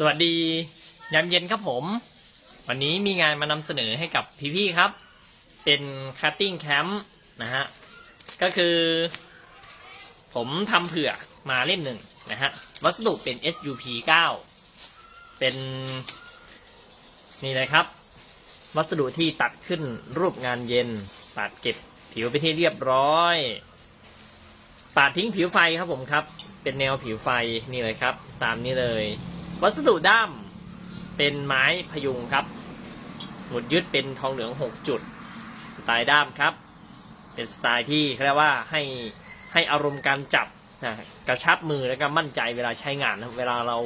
สวัสดียามเย็นครับผม วันนี้มีงานมานำเสนอให้กับพี่ๆครับ เป็นคัตติ้งแคมป์นะฮะ ก็คือ ผมทำเผื่อมาเล่มหนึ่งนะฮะ วัสดุเป็น SUP 9 เป็น นี่เลยครับ วัสดุที่ตัดขึ้นรูปงานเย็น ตัดเก็บผิวไปที่เรียบร้อยปาดทิ้งผิวไฟครับผมครับ เป็นแนวผิวไฟนี่เลยครับ ตามนี้เลย วัสดุด้ามเป็นไม้พยุงครับ หมุดยึดเป็นทองเหลืองหกจุด สไตล์ด้ามครับ เป็นสไตล์ที่เรียกว่าให้ให้อารมณ์การจับนะกระชับมือแล้วก็มั่นใจเวลาใช้งานนะเวลาเรา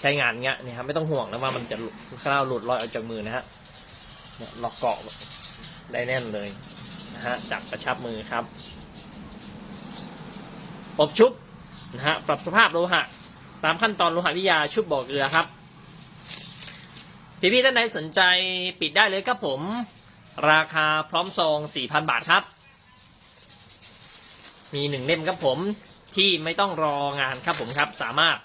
ใช้งานเงี้ยนี่ครับไม่ต้องห่วงนะว่ามันจะหลุดข้าวหลุดลอยออกจากมือนะฮะเนี่ยล็อกเกาะได้แน่นเลยนะฮะจับกระชับมือครับอบชุบนะฮะปรับสภาพโลหะ ตามขั้นตอนโลหะวิทยาชุบบ่อเกลือครับ พี่ๆท่านใดสนใจปิดได้เลยครับผม ราคาพร้อมซอง 4,000 บาทครับ มีหนึ่งเล่มครับผมที่ไม่ต้องรองานครับผมครับ สามารถ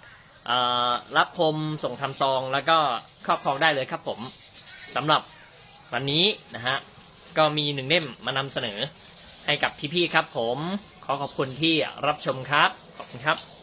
รับคมส่งทำซองแล้วก็ครอบครองได้เลยครับผมสำหรับวันนี้นะฮะก็มีหนึ่งเล่มมานำเสนอให้กับพี่ๆครับผมขอขอบคุณที่รับชมครับ ขอบคุณครับ